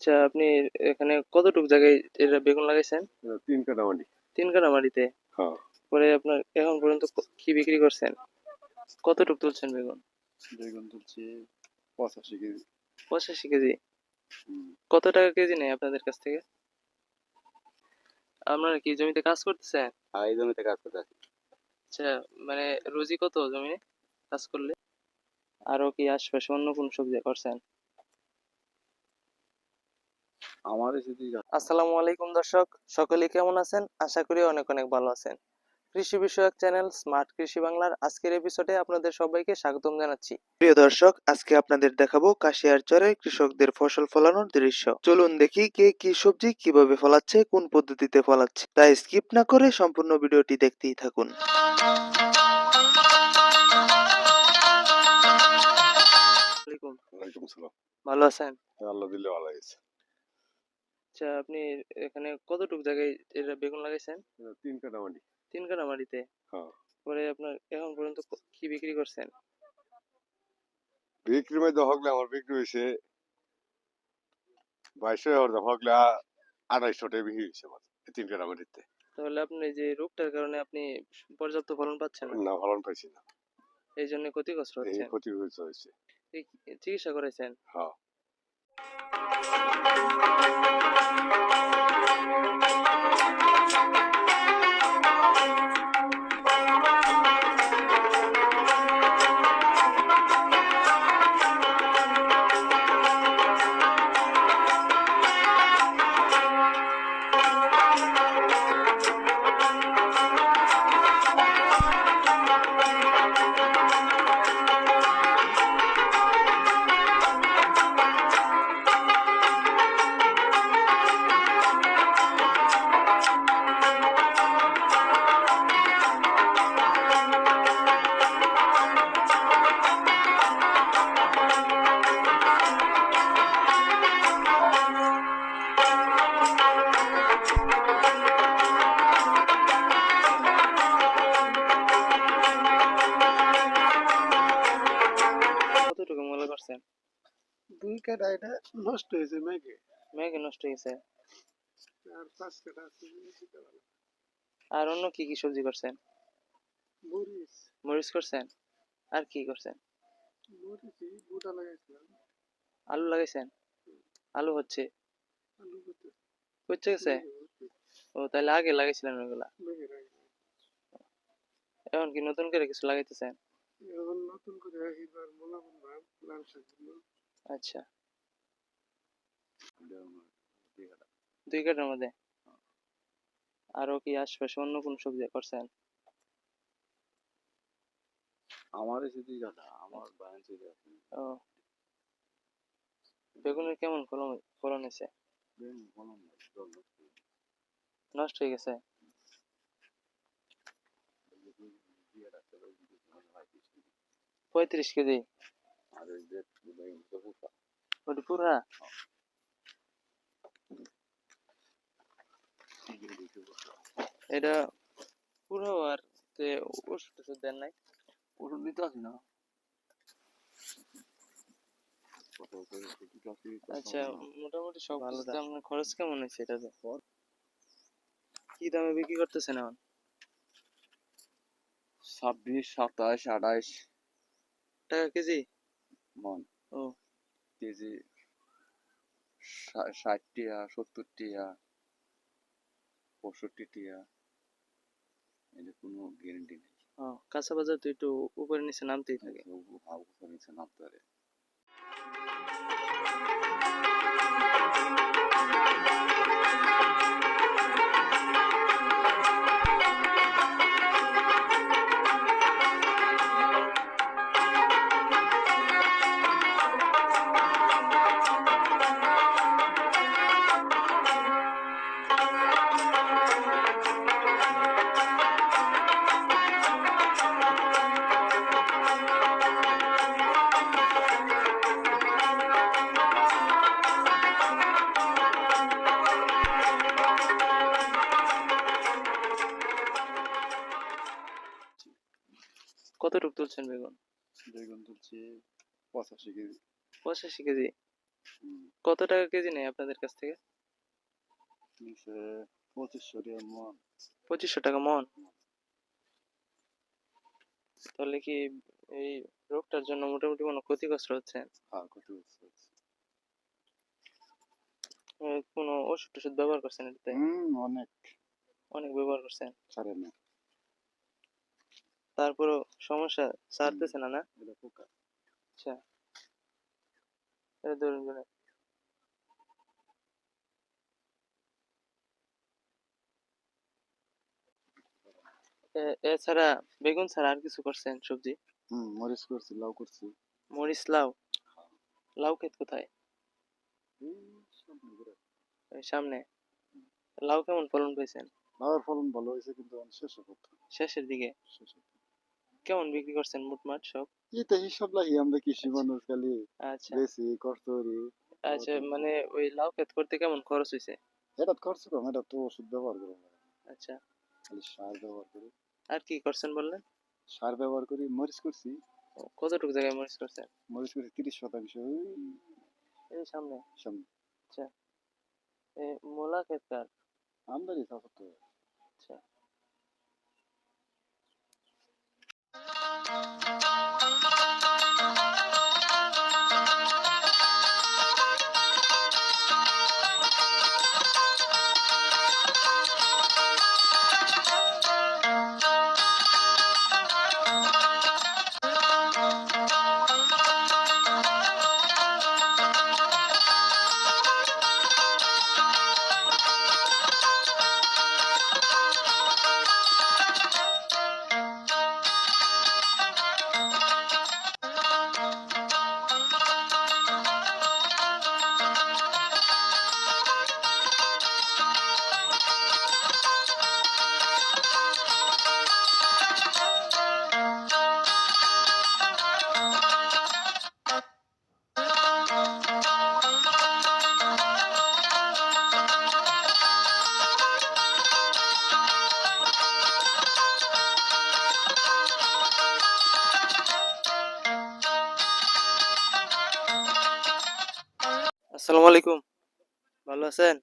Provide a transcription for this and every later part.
আচ্ছা আপনি এখানে কতটুক জায়গায় এটা বেগুন লাগাইছেন? তিন কাটা মাটি। তিন কাঠা মাটিতে? হ্যাঁ। পরে আপনার এখন পর্যন্ত কি বিক্রি করছেন? কতটুক তুলছেন বেগুন? বেগুন তুলছি পঁচাশি কেজি। পঁচাশি কেজি? কত টাকা কেজি নেই আপনাদের কাছ থেকে? আপনারা কি জমিতে কাজ করতেছেন? আর এই জমিতে কাজ করতে আচ্ছা মানে রুজি কত জমি কাজ করলে? আরও কি আশপাশে অন্য কোন সবজি করছেন? আসসালামু আলাইকুম দর্শক সকলে কেমন আছেন? আশা করি অনেক অনেক ভালো আছেন। কৃষি বিষয়ক চ্যানেল স্মার্ট কৃষি বাংলার আজকের এপিসোডে আপনাদের সবাইকে স্বাগতম জানাচ্ছি। প্রিয় দর্শক আজকে আপনাদের দেখাবো কাশিয়ার চরে কৃষকদের ফসল ফলানোর দৃশ্য। চলুন দেখি কে কি সবজি কীভাবে ফলাচ্ছে কোন পদ্ধতিতে ফলাচ্ছে। তাই স্কিপ না করে সম্পূর্ণ ভিডিওটি দেখতেই থাকুন। ভালো আছেন? আল্লাহ দিলে ভালো আচ্ছা আপনি এখানে কতটুক জায়গায় এটা বেগুন লাগাইছেন? তিন কাটা মাটি। তিন কাঠা মাটিতে? হ্যাঁ। পরে আপনার এখন পর্যন্ত কি বিক্রি করছেন? বিক্রি মধ্যে হকলে আমার বিক্রি হয়েছে বাইশশো হাজার হকলে আড়াইশো টাকা বিক্রি হয়েছে আমার তিন কাটা মাটিতে। তাহলে আপনি যে রোগটার কারণে আপনি পর্যাপ্ত ফলন পাচ্ছেন? না না ফলন পাইছি না। এই জন্য ক্ষতিগ্রস্ত এই হচ্ছেন? ক্ষতি হয়েছে। হয়েছে চিকিৎসা করেছেন হ্যাঁ। কতটুকু দুই কাটা এটা নষ্ট হয়েছে নষ্ট হয়ে গেছে আর পাঁচ কাটা আছে। আর অন্য কি কি সবজি করছেন? মরিচ। মরিচ করছেন? আর কি করছেন? বুটা লাগাইছিলাম। আলু লাগাইছেন? আলু হচ্ছে? আলু হচ্ছে। গেছে? ও তাহলে আগে লাগাইছিলেন মেঘের এখন কি নতুন করে কিছু লাগাইতেছেন? এখন নতুন করে এবার মোলা আচ্ছা দুই কাঠার মধ্যে আরও কি আশপাশে অন্য কোন সবজি করছেন আমার যদি কথা আমার চলে আসে ও বেগুনের কেমন ফলন ফলন হয়েছে নষ্ট হয়ে গেছে। হয়ে হয়। পঁয়ত্রিশ কেজি ওটা পুরা হবে। এটা পুরো আর তে ওষুধ টষুধ দেন নাই। ওষুধ দিতে আসি না। আচ্ছা মোটামুটি সব কিছুতে আপনার খরচ কেমন হয়েছে এটাতে কি দামে বিক্রি করতেছেন এখন? ছাব্বিশ সাতাশ আঠাইশ টাকা কেজি? মন। ও। কেজি ষাট টিয়া সত্তর টিয়া পঁয়ষট্টি টিয়া এটা কোনো গ্যারেন্টি নেই। কাঁচা বাজার তো একটু উপরে নিচে নামতেই থাকে। উপরে নিচে নামতে পারে। কতটুক তুলছেন বেগুন? বেগুন তুলছি পঁচাশি কেজি। পঁচাশি কেজি? কত টাকা কেজি নেয় আপনাদের কাছ থেকে? পঁচিশশো টাকা মন। পঁচিশশো টাকা মন? তাহলে কি এই রোগটার জন্য মোটামুটি কোনো ক্ষতিগ্রস্ত হচ্ছে? হ্যাঁ কত হচ্ছে। কোনো ওষুধ টষুধ ব্যবহার করছেন এটাতে? হুম অনেক। অনেক ব্যবহার করছেন? ছাড়ে না। তারপরেও সমস্যা সারতেছে না না? আচ্ছা। ধরুন ধরুন। এছাড়া বেগুন ছাড়া আর কিছু করছেন সবজি? হুম মরিচ করছি লাউ করছি। মরিচ লাউ? লাউ ক্ষেত কোথায়? সামনে। লাউ কেমন ফলন পেয়েছেন? লাউয়ের ফলন ভালো হয়েছে কিন্তু এখন শেষে করতে শেষের দিকে। কেমন বিক্রি করছেন মোটমাট সব? এটা হিসাব লাগি আমরা কৃষি মানুষ খালি আচ্ছা। বেশি কষ্ট করি। আচ্ছা মানে ওই লাউ ক্ষেত করতে কেমন খরচ হয়েছে এটা খরচ কম এটা তো ওষুধ ব্যবহার করি। আচ্ছা। খালি সার ব্যবহার করি। আর কি করছেন বললেন? সার ব্যবহার করি মরিচ করছি। কতটুকু জায়গায় মরিচ করছেন? মরিচ করছি তিরিশ শতাংশ এই সামনে? সামনে। এই মূলা ক্ষেত কার? আমদানি তা। আসসালামু আলাইকুম। ভালো আছেন?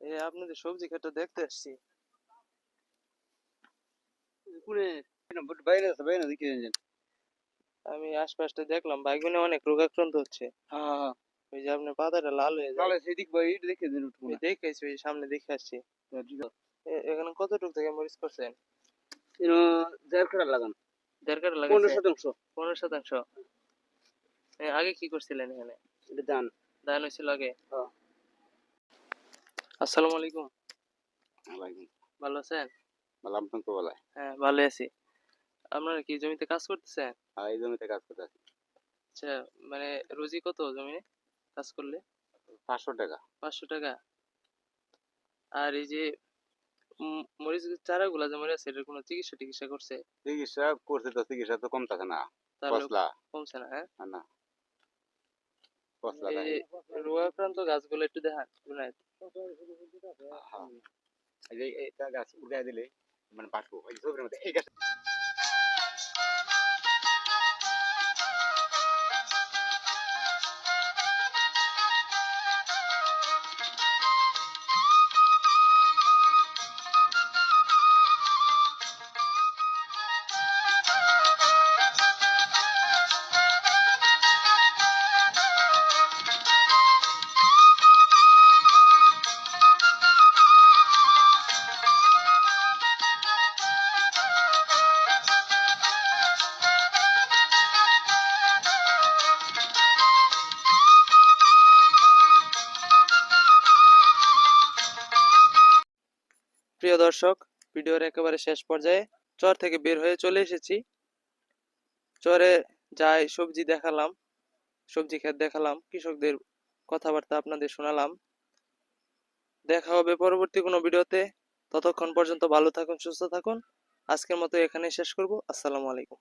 এই আপনাদের সবজি ক্ষেতটা দেখতে আসছি। বাইরে আছে বাইরে দেখে আমি আশপাশটা দেখলাম বাইগুনে অনেক রোগাক্রান্ত হচ্ছে। হ্যাঁ। ওই যে আপনার পাতাটা লাল হয়ে যায়। সেদিক ভাই দেখে দিন দেখেছি ওই সামনে দেখে আসছি। এ- এখানে কতটুকু থেকে মরিচ করছেন? দেড় কাটা লাগান। দেড় কাটা পনেরো শতাংশ। পনেরো শতাংশ। এ, আগে কি করছিলেন এখানে? এটা দান। ধান হয়েছিল আগে হ্যাঁ। আসসালামু আলাইকুম। ভালো আছেন? ভালো তো বলায় হ্যাঁ ভালো আছি। আপনারা কি জমিতে কাজ করতেছেন? আর এই জমিতে কাজ করতে আচ্ছা মানে রোজি কত কাজ করলে? পাঁচশো টাকা। পাঁচশো টাকা। আর এই যে মরিচ চারাগুলা যে মরে আছে এটার কোনো চিকিৎসা টিকিৎসা করছে? চিকিৎসা করছে তো চিকিৎসা তো কমতেছে না তাহলে পশলা কমছে না হ্যাঁ? না। পশলা এই রোগাক্রান্ত গাছগুলো একটু দেখান জুনায়েদ হ্যাঁ এই যে এটা গাছ উড়াই দিলে মানে বাঁচবো এই মধ্যে এই গাছ দর্শক, ভিডিওর একেবারে শেষ পর্যায়ে চর থেকে বের হয়ে চলে এসেছি। চরে যাই সবজি দেখালাম, সবজি ক্ষেত দেখালাম, কৃষকদের কথাবার্তা আপনাদের শোনালাম। দেখা হবে পরবর্তী কোনো ভিডিওতে। ততক্ষণ পর্যন্ত ভালো থাকুন, সুস্থ থাকুন। আজকের মতো এখানেই শেষ করব। আসসালামু আলাইকুম।